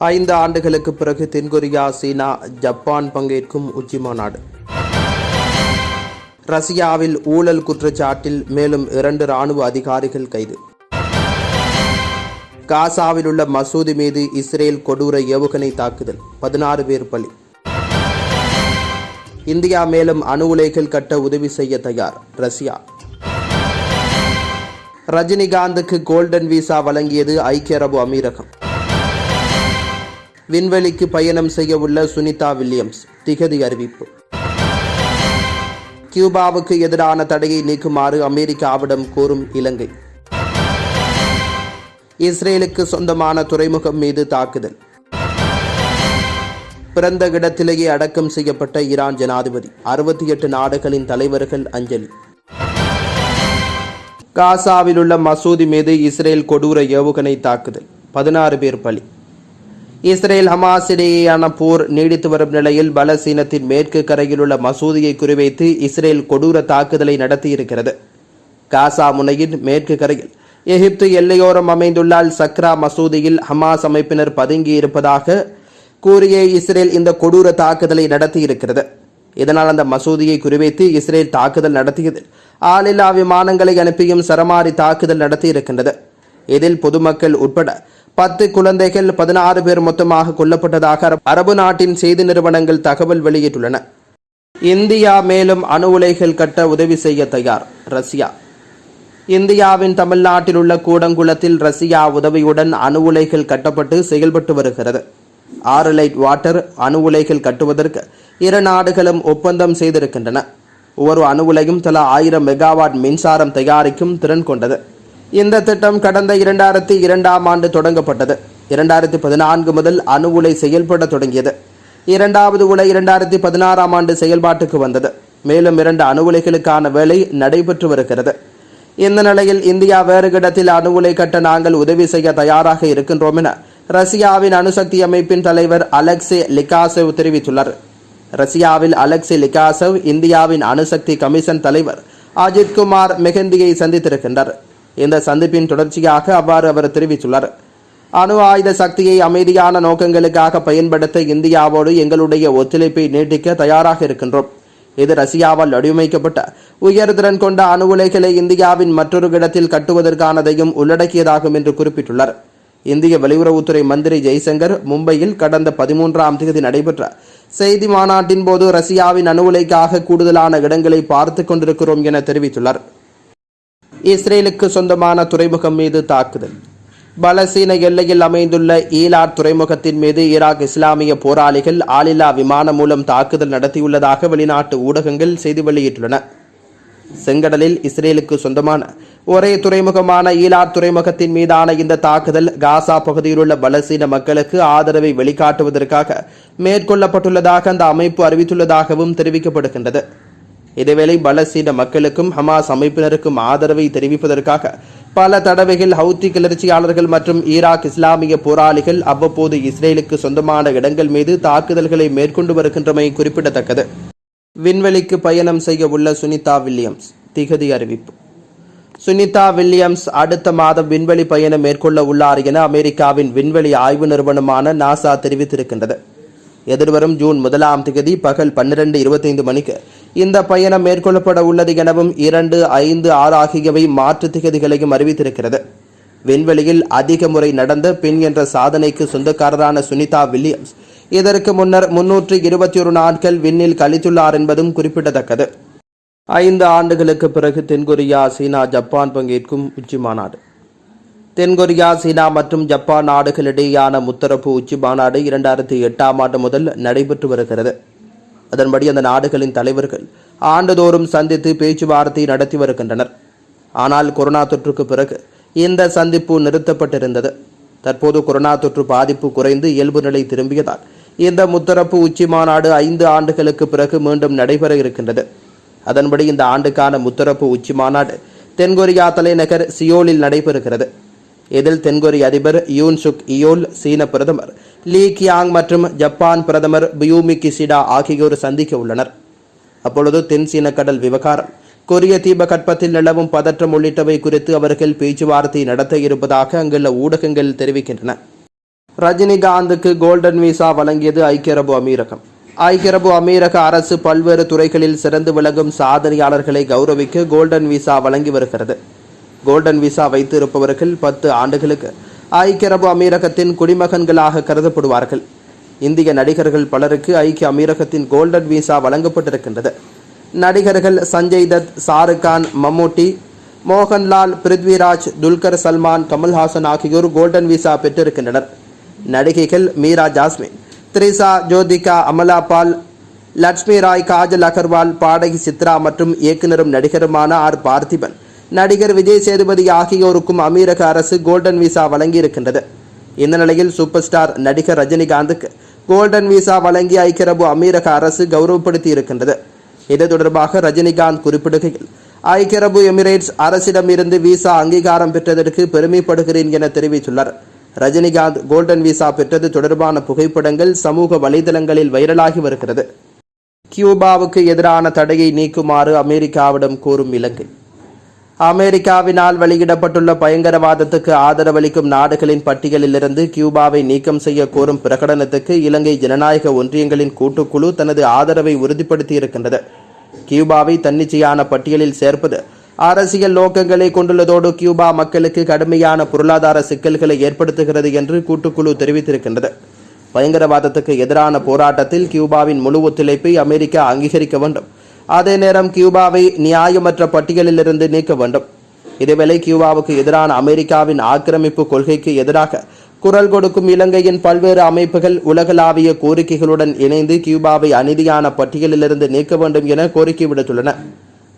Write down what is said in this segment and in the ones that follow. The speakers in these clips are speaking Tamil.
ஐந்து ஆண்டுகளுக்கு பிறகு தென்கொரியா சீனா ஜப்பான் பங்கேற்கும் உச்சி மாநாடு ரஷ்யாவில் ஊழல் குற்றச்சாட்டில் மேலும் இரண்டு ராணுவ அதிகாரிகள் கைது. காசாவில் உள்ள மசூதி மீது இஸ்ரேல் கொடூர ஏவுகணை தாக்குதல் பதினாறு பேர் பலி. இந்தியா மேலும் அணு உலைகள் கட்ட உதவி செய்ய தயார் ரஷ்யா. ரஜினிகாந்துக்கு கோல்டன் விசா வழங்கியது ஐக்கிய அரபு அமீரகம். விண்வெளிக்கு பயணம் செய்ய உள்ள சுனிதா வில்லியம்ஸ் திகதி அறிவிப்பு. கியூபாவுக்கு எதிரான தடையை நீக்குமாறு அமெரிக்காவிடம் கோரும் இலங்கை. இஸ்ரேலுக்கு சொந்தமான துறைமுகம் மீது தாக்குதல். பிறந்த இடத்திலேயே அடக்கம் செய்யப்பட்ட ஈரான் ஜனாதிபதி அறுபத்தி எட்டு நாடுகளின் தலைவர்கள் அஞ்சலி. காசாவில் உள்ள மசூதி மீது இஸ்ரேல் கொடூர ஏவுகணை தாக்குதல் பதினாறு பேர் பலி. இஸ்ரேல் ஹமாஸ் இடையேயான போர் நீடித்து வரும் நிலையில் பலசீனத்தின் மேற்கு கரையில் உள்ள மசூதியை குறிவைத்து இஸ்ரேல் கொடூர தாக்குதலை நடத்தியிருக்கிறது. காசா முனையின் மேற்கு கரையில் எகிப்து எல்லையோரம் அமைந்துள்ள அல் சக்ரா மசூதியில் ஹமாஸ் அமைப்பினர் பதுங்கி இருப்பதாக கூறிய இஸ்ரேல் இந்த கொடூர தாக்குதலை நடத்தியிருக்கிறது. இதனால் அந்த மசூதியை குறிவைத்து இஸ்ரேல் தாக்குதல் நடத்தியது ஆளில்லா விமானங்களை அனுப்பியும் சரமாரி தாக்குதல் நடத்தியிருக்கின்றது. இதில் பொதுமக்கள் உட்பட பத்து குழந்தைகள் பதினாறு பேர் மொத்தமாக கொல்லப்பட்டதாக அரபு நாட்டின் செய்தி நிறுவனங்கள் தகவல் வெளியிட்டுள்ளன. இந்தியா மேலும் அணு உலைகள் கட்ட உதவி செய்ய தயார் ரஷ்யா. இந்தியாவின் தமிழ்நாட்டில் உள்ள கூடங்குளத்தில் ரஷ்யா உதவியுடன் அணு உலைகள் கட்டப்பட்டு செயல்பட்டு வருகிறது. ஆறு லைட் வாட்டர் அணு உலைகள் கட்டுவதற்கு இரு நாடுகளும் ஒப்பந்தம் செய்திருக்கின்றன. ஒரு அணு உலையும் தலா ஆயிரம் மெகாவாட் மின்சாரம் தயாரிக்கும் திறன் கொண்டது. இந்த திட்டம் கடந்த இரண்டாயிரத்தி இரண்டாம் ஆண்டு தொடங்கப்பட்டது. இரண்டாயிரத்தி பதினான்கு முதல் அணு உலை செயல்பட தொடங்கியது. இரண்டாவது உலை இரண்டாயிரத்தி பதினாறாம் ஆண்டு செயல்பாட்டுக்கு வந்தது. மேலும் இரண்டு அணு உலைகளுக்கான வேலை நடைபெற்று வருகிறது. இந்த நிலையில் இந்தியா வேறு இடத்தில் அணு உலை கட்ட நாங்கள் உதவி செய்ய தயாராக இருக்கின்றோம் என ரஷ்யாவின் அணுசக்தி அமைப்பின் தலைவர் அலெக்சே லிகாசெவ் தெரிவித்துள்ளார். ரஷ்யாவில் அலெக்சி லிகாசவ் இந்தியாவின் அணுசக்தி கமிஷன் தலைவர் அஜித் குமார் மெஹந்தியை சந்தித்திருக்கின்றார். இந்த சந்திப்பின் தொடர்ச்சியாக அவ்வாறு அவர் தெரிவித்துள்ளார். அணு ஆயுத சக்தியை அமைதியான நோக்கங்களுக்காக பயன்படுத்த இந்தியாவோடு எங்களுடைய ஒத்துழைப்பை நீட்டிக்க தயாராக இருக்கின்றோம். இது ரஷ்யாவால் வடிவமைக்கப்பட்ட உயர்திறன் கொண்ட அணு உலைகளை இந்தியாவின் மற்றொரு இடத்தில் கட்டுவதற்கானதையும் உள்ளடக்கியதாகும் என்று குறிப்பிட்டுள்ளார். இந்திய வெளியுறவுத்துறை மந்திரி ஜெய்சங்கர் மும்பையில் கடந்த பதிமூன்றாம் தேதி நடைபெற்ற செய்தி மாநாட்டின் போது ரஷ்யாவின் அணு உலைக்காக கூடுதலான இடங்களை பார்த்து கொண்டிருக்கிறோம் என தெரிவித்துள்ளார். இஸ்ரேலுக்கு சொந்தமான துறைமுகம் மீது தாக்குதல். பலசீன எல்லையில் அமைந்துள்ள ஈலார் துறைமுகத்தின் மீது ஈராக் இஸ்லாமிய போராளிகள் ஆளில்லா விமானம் மூலம் தாக்குதல் நடத்தியுள்ளதாக வெளிநாட்டு ஊடகங்கள் செய்தி வெளியிட்டுள்ளன. செங்கடலில் இஸ்ரேலுக்கு சொந்தமான ஒரே துறைமுகமான ஈலார் துறைமுகத்தின் மீதான இந்த தாக்குதல் காசா பகுதியிலுள்ள பலசீன மக்களுக்கு ஆதரவை வெளிக்காட்டுவதற்காக மேற்கொள்ளப்பட்டுள்ளதாக அந்த அமைப்பு அறிவித்துள்ளதாகவும் தெரிவிக்கப்படுகின்றது. இதேவேளை பலசீன மக்களுக்கும் ஹமாஸ் அமைப்பினருக்கும் ஆதரவை தெரிவிப்பதற்காக பல தடவைகள் ஹவுத்தி கிளர்ச்சியாளர்கள் மற்றும் ஈராக் இஸ்லாமிய போராளிகள் அவ்வப்போது இஸ்ரேலுக்கு சொந்தமான இடங்கள் மீது தாக்குதல்களை மேற்கொண்டு வருகின்றமை குறிப்பிடத்தக்கது. விண்வெளிக்கு பயணம் செய்ய உள்ள சுனிதா வில்லியம்ஸ் திகதி அறிவிப்பு. சுனிதா வில்லியம்ஸ் அடுத்த மாதம் விண்வெளி பயணம் மேற்கொள்ள உள்ளார் என அமெரிக்காவின் விண்வெளி ஆய்வு நிறுவனமான நாசா தெரிவித்திருக்கின்றது. எதிர்வரும் ஜூன் முதலாம் தேதி பகல் பன்னிரண்டு இருபத்தைந்து மணிக்கு. இந்த பயணம் மேற்கொள்ளப்பட உள்ளது எனவும் இரண்டு ஐந்து ஆறு ஆகியவை மாற்று திகதிகளையும் அறிவித்திருக்கிறது. விண்வெளியில் அதிக முறை நடந்த பெண் என்ற சாதனைக்கு சொந்தக்காரரான சுனிதா வில்லியம்ஸ் இதற்கு முன்னர் முன்னூற்று இருபத்தி ஒரு நாட்கள் விண்ணில் கழித்துள்ளார் என்பதும் குறிப்பிடத்தக்கது. ஐந்து ஆண்டுகளுக்கு பிறகு தென்கொரியா சீனா ஜப்பான் பங்கேற்கும் உச்சி மாநாடு தென்கொரியா சீனா மற்றும் ஜப்பான் நாடுகளிடையேயான முத்தரப்பு உச்சி மாநாடு இரண்டாயிரத்தி எட்டாம் ஆண்டு முதல் நடைபெற்று வருகிறது. அதன்படி அந்த நாடுகளின் தலைவர்கள் ஆண்டுதோறும் சந்தித்து பேச்சுவார்த்தை நடத்தி வருகின்றனர். ஆனால் கொரோனா தொற்றுக்கு பிறகு இந்த சந்திப்பு நிறுத்தப்பட்டிருந்தது. தற்போது கொரோனா தொற்று பாதிப்பு குறைந்து இயல்பு நிலை திரும்பியதால் இந்த முத்தரப்பு உச்சி மாநாடு ஐந்து ஆண்டுகளுக்கு பிறகு மீண்டும் நடைபெற இருக்கின்றது. அதன்படி இந்த ஆண்டுக்கான முத்தரப்பு உச்சி மாநாடு தென்கொரியா தலைநகர் சியோலில் நடைபெறுகிறது. இதில் தென்கொரிய அதிபர் யூன் சுக் இயோல் சீன பிரதமர் லீ கியாங் மற்றும் ஜப்பான் பிரதமர் பியூமி கிசிடா ஆகியோர் சந்திக்க உள்ளனர். அப்பொழுது தென் சீன கடல் விவகாரம். கொரிய தீபகற்பத்தில் நிலவும் பதற்றம் உள்ளிட்டவை குறித்து அவர்கள் பேச்சுவார்த்தை நடத்த இருப்பதாக அங்குள்ள ஊடகங்கள் தெரிவிக்கின்றன. ரஜினிகாந்துக்கு கோல்டன் விசா வழங்கியது ஐக்கிய அரபு அமீரகம். ஐக்கிய அரபு அமீரக அரசு பல்வேறு துறைகளில் சிறந்து விளங்கும் சாதனையாளர்களை கௌரவிக்க கோல்டன் விசா வழங்கி வருகிறது. கோல்டன் விசா வைத்திருப்பவர்கள் பத்து ஆண்டுகளுக்கு ஐக்கிய அரபு அமீரகத்தின் குடிமகன்களாக கருதப்படுவார்கள். இந்திய நடிகர்கள் பலருக்கு ஐக்கிய அமீரகத்தின் கோல்டன் விசா வழங்கப்பட்டிருக்கின்றது. நடிகர்கள் சஞ்சய் தத் ஷாருக்கான் மம்மூட்டி மோகன்லால் பிருத்விராஜ் துல்கர் சல்மான் கமல்ஹாசன் ஆகியோர் கோல்டன் விசா பெற்றிருக்கின்றனர். நடிகைகள் மீரா ஜாஸ்மின் த்ரிசா ஜோதிகா அமலா பால் லட்சுமி ராய் காஜல் அகர்வால் பாடகி சித்ரா மற்றும் இயக்குனரும் நடிகருமான ஆர் பார்த்திபன். நடிகர் விஜய் சேதுபதி ஆகியோருக்கும் அமீரக அரசு கோல்டன் விசா வழங்கியிருக்கின்றது. இந்த நிலையில் சூப்பர் ஸ்டார் நடிகர் ரஜினிகாந்துக்கு கோல்டன் விசா வழங்கி ஐக்கியரபு அமீரக அரசு கௌரவப்படுத்தி இருக்கின்றது இது தொடர்பாக ரஜினிகாந்த் குறிப்பிடுகையில் ஐக்கியரபு எமிரேட்ஸ் அரசிடமிருந்து விசா அங்கீகாரம் பெற்றதற்கு பெருமைப்படுகிறேன் என தெரிவித்துள்ளார். ரஜினிகாந்த் கோல்டன் விசா பெற்றது தொடர்பான புகைப்படங்கள் சமூக வலைதளங்களில் வைரலாகி வருகிறது. கியூபாவுக்கு எதிரான தடையை நீக்குமாறு அமெரிக்காவிடம் கூறும் இலங்கை. அமெரிக்காவினால் வெளியிடப்பட்டுள்ள பயங்கரவாதத்துக்கு ஆதரவளிக்கும் நாடுகளின் பட்டியலிலிருந்து கியூபாவை நீக்கம் செய்ய கோரும் பிரகடனத்துக்கு இலங்கை ஜனநாயக ஒன்றியங்களின் கூட்டுக்குழு தனது ஆதரவை உறுதிப்படுத்தியிருக்கின்றது. கியூபாவை தன்னிச்சையான பட்டியலில் சேர்ப்பது அரசியல் நோக்கங்களை கொண்டுள்ளதோடு கியூபா மக்களுக்கு கடுமையான பொருளாதார சிக்கல்களை ஏற்படுத்துகிறது என்று கூட்டுக்குழு தெரிவித்திருக்கின்றது. பயங்கரவாதத்துக்கு எதிரான போராட்டத்தில் கியூபாவின் முழு ஒத்துழைப்பை அமெரிக்கா அங்கீகரிக்க வேண்டும். அதே நேரம் கியூபாவை நியாயமற்ற பட்டியலிலிருந்து நீக்க வேண்டும். இதேவேளை கியூபாவுக்கு எதிரான அமெரிக்காவின் ஆக்கிரமிப்பு கொள்கைக்கு எதிராக குரல் கொடுக்கும் இலங்கையின் பல்வேறு அமைப்புகள் உலகளாவிய கோரிக்கைகளுடன் இணைந்து கியூபாவை அநீதியான பட்டியலிலிருந்து நீக்க வேண்டும் என கோரிக்கை விடுத்துள்ளன.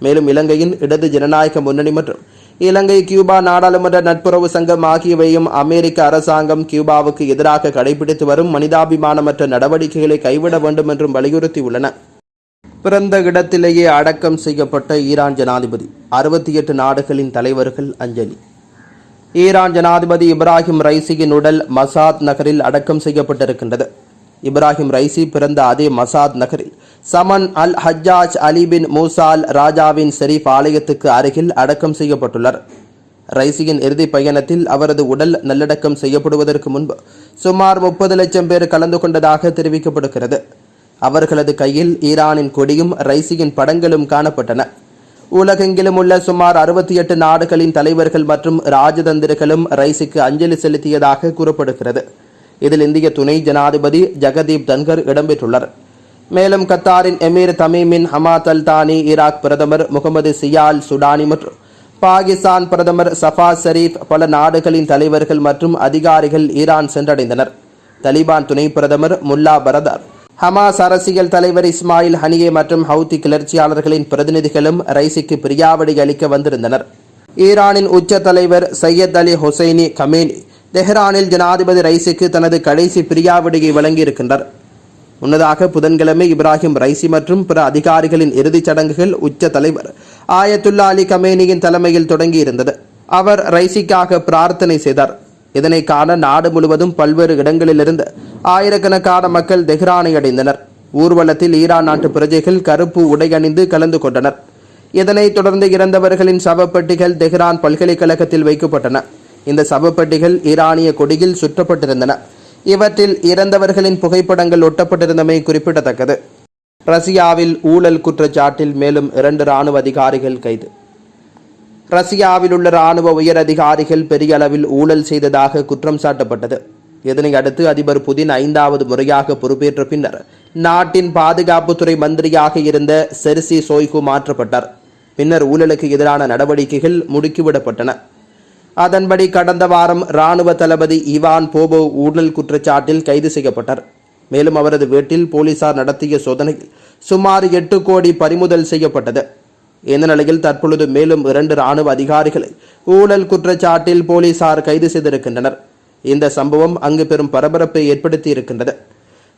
மேலும் இலங்கையின் இடது ஜனநாயக முன்னணி மற்றும் இலங்கை கியூபா நாடாளுமன்ற நட்புறவு சங்கம் ஆகியவையும் அமெரிக்க அரசாங்கம் கியூபாவுக்கு எதிராக கடைபிடித்து வரும் மனிதாபிமானமற்ற நடவடிக்கைகளை கைவிட வேண்டும் என்றும் வலியுறுத்தியுள்ளன. பிறந்த இடத்திலேயே அடக்கம் செய்யப்பட்ட ஈரான் ஜனாதிபதி. அறுபத்தி எட்டு நாடுகளின் தலைவர்கள் அஞ்சலி. ஈரான் ஜனாதிபதி இப்ராஹிம் ரைசியின் உடல் மசாத் நகரில் அடக்கம் செய்யப்பட்டிருக்கின்றது. இப்ராஹிம் ரைசி பிறந்த அதே மசாத் நகரில் சமன் அல் ஹஜ்ஜாஜ் அலி பின் மூசால் ராஜாவின் ஷெரீப் ஆலயத்துக்கு அருகில் அடக்கம் செய்யப்பட்டுள்ளார். ரைசியின் இறுதி பயணத்தில் அவரது உடல் நல்லடக்கம் செய்யப்படுவதற்கு முன்பு சுமார் முப்பது லட்சம் பேர் கலந்து கொண்டதாக தெரிவிக்கப்படுகிறது. அவர்களது கையில் ஈரானின் கொடியும் ரைசியின் படங்களும் காணப்பட்டன. உலகெங்கிலும் உள்ள சுமார் அறுபத்தி எட்டு நாடுகளின் தலைவர்கள் மற்றும் ராஜதந்திரிகளும் ரைசிக்கு அஞ்சலி செலுத்தியதாக கூறப்படுகிறது. இதில் இந்திய துணை ஜனாதிபதி ஜெகதீப் தன்கர் இடம்பெற்றுள்ளார். மேலும் கத்தாரின் எமீர் தமீமின் ஹமாத் அல் தானி ஈராக் பிரதமர் முகமது சியால் சுடானி மற்றும் பாகிஸ்தான் பிரதமர் சஃபா ஷரீப் பல நாடுகளின் தலைவர்கள் மற்றும் அதிகாரிகள் ஈரான் சென்றடைந்தனர். தலிபான் துணை பிரதமர் முல்லா பரதார் ஹமாஸ் அரசியல் தலைவர் இஸ்மாயில் ஹனியே மற்றும் ஹவுதி கிளர்ச்சியாளர்களின் பிரதிநிதிகளும் ரைசிக்கு பிரியாவடி அளிக்க வந்திருந்தனர். ஈரானின் உச்ச தலைவர் சையத் அலி ஹொசைனி கமேனி தெஹ்ரானில் ஜனாதிபதி ரைசிக்கு தனது கடைசி பிரியாவிடையை வழங்கியிருக்கின்றார். முன்னதாக புதன்கிழமை இப்ராஹிம் ரைசி மற்றும் பிற அதிகாரிகளின் இறுதிச் சடங்குகள் உச்ச தலைவர் ஆயத்துல்லா அலி கமேனியின் தலைமையில் தொடங்கியிருந்தது. அவர் ரைசிக்காக பிரார்த்தனை செய்தார். இதனை காண நாடு முழுவதும் பல்வேறு இடங்களிலிருந்து ஆயிரக்கணக்கான மக்கள் தெஹ்ரானை அடைந்தனர். ஊர்வலத்தில் ஈரான் நாட்டு பிரஜைகள் கருப்பு உடை அணிந்து கலந்து கொண்டனர். இதனைத் தொடர்ந்து இறந்தவர்களின் சவப்பெட்டிகள் தெஹ்ரான் பல்கலைக்கழகத்தில் வைக்கப்பட்டன. இந்த சவப்பெட்டிகள் ஈரானிய கொடியில் சுற்றப்பட்டிருந்தன. இவற்றில் இறந்தவர்களின் புகைப்படங்கள் ஒட்டப்பட்டிருந்தமை குறிப்பிடத்தக்கது. ரஷ்யாவில் ஊழல் குற்றச்சாட்டில் மேலும் இரண்டு ராணுவ அதிகாரிகள் கைது. ரஷ்யாவில் உள்ள ராணுவ உயர் அதிகாரிகள் பெரிய அளவில் ஊழல் செய்ததாக குற்றம் சாட்டப்பட்டது. இதனை அடுத்து அதிபர் புதின் ஐந்தாவது முறையாக பொறுப்பேற்ற பின்னர் நாட்டின் பாதுகாப்புத்துறை மந்திரியாக இருந்த செர்சி சோய்கு மாற்றப்பட்டார். பின்னர் ஊழலுக்கு எதிரான நடவடிக்கைகள் முடுக்கிவிடப்பட்டன. அதன்படி கடந்த வாரம் ராணுவ தளபதி இவான் போபோ ஊழல் குற்றச்சாட்டில் கைது செய்யப்பட்டார். மேலும் அவரது வீட்டில் போலீசார் நடத்திய சோதனையில் சுமார் எட்டு கோடி பறிமுதல் செய்யப்பட்டது. இந்த நிலையில் தற்பொழுது மேலும் இரண்டு ராணுவ அதிகாரிகளை ஊழல் குற்றச்சாட்டில் போலீசார் கைது செய்திருக்கின்றனர். இந்த சம்பவம் அங்கு பெரும் பரபரப்பை ஏற்படுத்தி இருக்கின்றது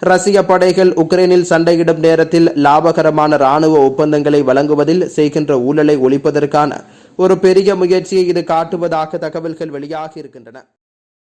ரஷ்ய படைகள் உக்ரைனில் சண்டையிடும் நேரத்தில் லாபகரமான ராணுவ ஒப்பந்தங்களை வழங்குவதில் செய்கின்ற ஊழலை ஒழிப்பதற்கான ஒரு பெரிய முயற்சியை இது காட்டுவதாக தகவல்கள் வெளியாகி இருக்கின்றன.